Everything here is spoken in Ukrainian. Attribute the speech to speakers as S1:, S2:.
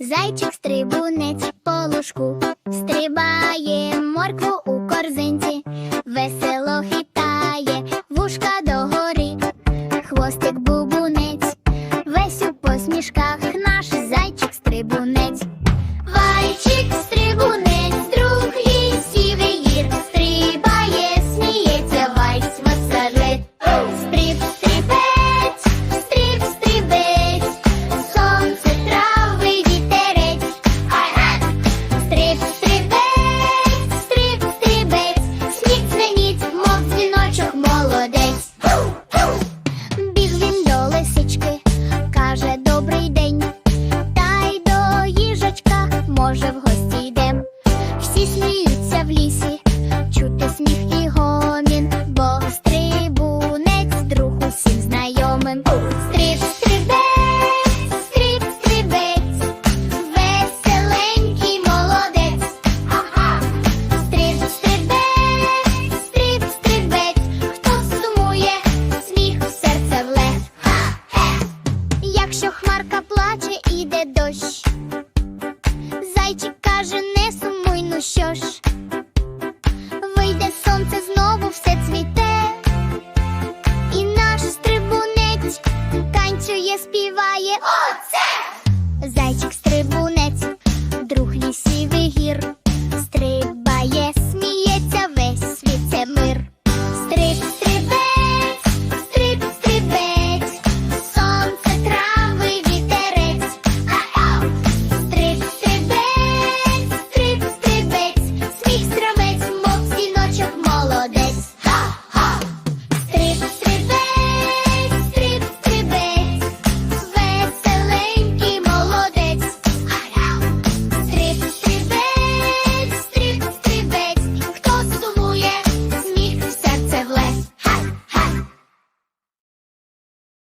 S1: Зайчик стрибунець по лужку, стрибає моркву у корзинці, весело. може в гості йдем, всі сміються в лісі. що ж, вийде сонце знову все.